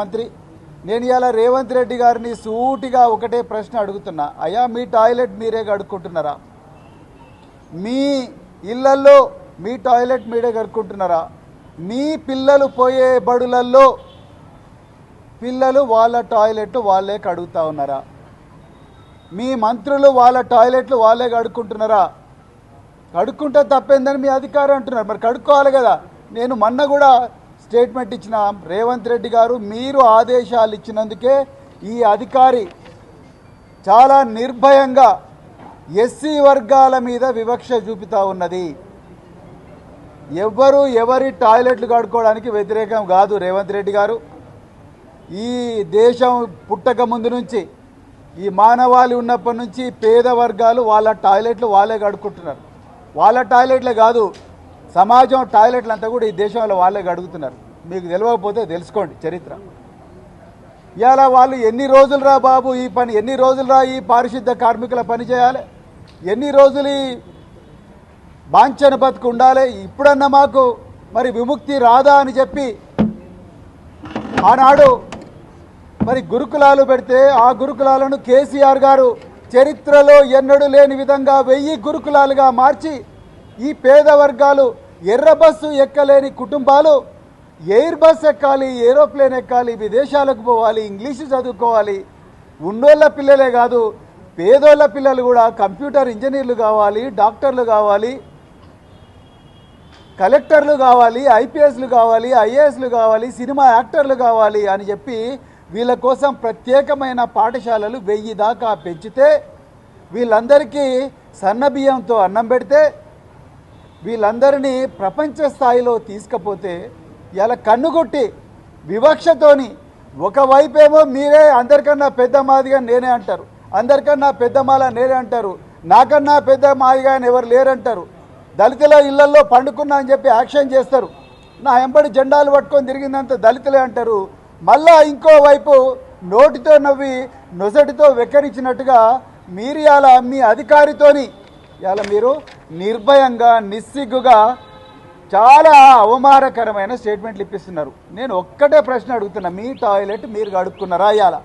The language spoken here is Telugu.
మంత్రి నేను ఇలా రేవంత్ రెడ్డి గారిని సూటిగా ఒకటే ప్రశ్న అడుగుతున్నా. అయ్యా మీ టాయిలెట్ మీరే కడుక్కుంటున్నారా? మీ ఇళ్ళల్లో మీ టాయిలెట్ మీరే కడుక్కుంటున్నారా? మీ పిల్లలు పోయే బడులల్లో పిల్లలు వాళ్ళ టాయిలెట్ వాళ్ళే కడుగుతా ఉన్నారా? మీ మంత్రులు వాళ్ళ టాయిలెట్లు వాళ్ళే కడుక్కుంటున్నారా? కడుక్కుంటే తప్పేందని మీ అధికారం అంటున్నారు. మరి కడుక్కోవాలి కదా. నేను మొన్న కూడా స్టేట్మెంట్ ఇచ్చిన రేవంత్ రెడ్డి గారు మీరు ఆదేశాలు ఇచ్చినందుకే ఈ అధికారి చాలా నిర్భయంగా ఎస్సీ వర్గాల మీద వివక్ష చూపుతా ఉన్నది. ఎవ్వరు ఎవరి టాయిలెట్లు కడుక్కోవడానికి వ్యతిరేకం కాదు రేవంత్ రెడ్డి గారు. ఈ దేశం పుట్టక ముందు నుంచి ఈ మానవాళి ఉన్నప్పటి నుంచి పేద వర్గాలు వాళ్ళ టాయిలెట్లు వాళ్ళే కడుక్కుంటున్నారు. వాళ్ళ టాయిలెట్లే కాదు సమాజం టాయిలెట్లు అంతా కూడా ఈ దేశంలో వాళ్ళే అడుగుతున్నారు మీకు తెలియకపోతే తెలుసుకోండి చరిత్ర. ఇలా వాళ్ళు ఎన్ని రోజులు రా బాబు ఈ పని ఎన్ని రోజులు రా ఈ పారిశుద్ధ కార్మికుల పని చేయాలి? ఎన్ని రోజులు ఈ బాంఛన బతుకు ఉండాలి? ఇప్పుడన్నా మాకు మరి విముక్తి రాదా అని చెప్పి ఆనాడు మరి గురుకులాలు పెడితే ఆ గురుకులాలను కేసీఆర్ గారు చరిత్రలో ఎన్నడూ లేని విధంగా వెయ్యి గురుకులాలుగా మార్చి ఈ పేద వర్గాలు ఎర్ర బస్సు ఎక్కలేని కుటుంబాలు ఎయిర్ బస్ ఎక్కాలి ఏరోప్లేన్ ఎక్కాలి విదేశాలకు పోవాలి ఇంగ్లీషు చదువుకోవాలి. ఉన్నోళ్ళ పిల్లలే కాదు పేదోళ్ళ పిల్లలు కూడా కంప్యూటర్ ఇంజనీర్లు కావాలి డాక్టర్లు కావాలి కలెక్టర్లు కావాలి ఐపీఎస్లు కావాలి ఐఏఎస్లు కావాలి సినిమా యాక్టర్లు కావాలి అని చెప్పి వీళ్ళ కోసం ప్రత్యేకమైన పాఠశాలలు వెయ్యి దాకా పెంచితే వీళ్ళందరికీ సన్న బియ్యంతో అన్నం పెడితే వీళ్ళందరినీ ప్రపంచ స్థాయిలో తీసుకపోతే ఇలా కన్నుగొట్టి వివక్షతోని ఒకవైపేమో మీరే అందరికన్నా పెద్ద మాదిగా నేనే అంటారు. అందరికన్నా పెద్ద మాల నేనే అంటారు. నాకన్నా పెద్ద మాదిగా ఎవరు లేరంటారు. దళితుల ఇళ్ళలో పండుకున్నా అని చెప్పి యాక్షన్ చేస్తారు. నా ఎంబడి జెండాలు పట్టుకొని తిరిగిందంత దళితులే అంటారు. మళ్ళా ఇంకోవైపు నోటితో నవ్వి నొసటితో వెక్కరించినట్టుగా మీరు అలా మీ అధికారితోని ఇలా మీరు నిర్భయంగా నిస్సిగ్గుగా చాలా అవమానకరమైన స్టేట్మెంట్లు ఇప్పిస్తున్నారు. నేను ఒక్కటే ప్రశ్న అడుగుతున్నా మీ టాయిలెట్ మీరు కడుక్కున్నారా ఇవాళ?